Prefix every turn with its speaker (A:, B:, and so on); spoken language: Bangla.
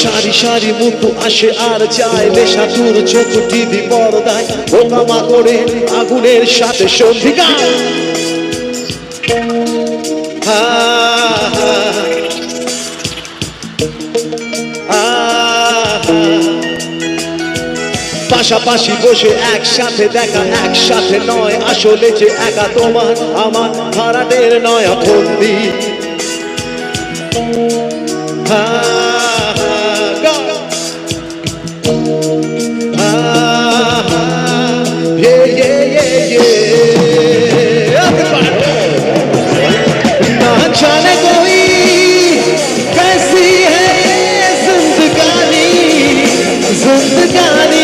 A: সারি সারি মুক্ত আসে আর যায় নেশা চোখ টিভি পর্দায়। বোকামা করে আগুনের সাথে সন্ধিকা। পাশাপাশি বসে একসাথে দেখা, একসাথে নয়, আসলে যে একা তোমার, আমার ভাড়াটের নয়া ফন্দি। হা Got it.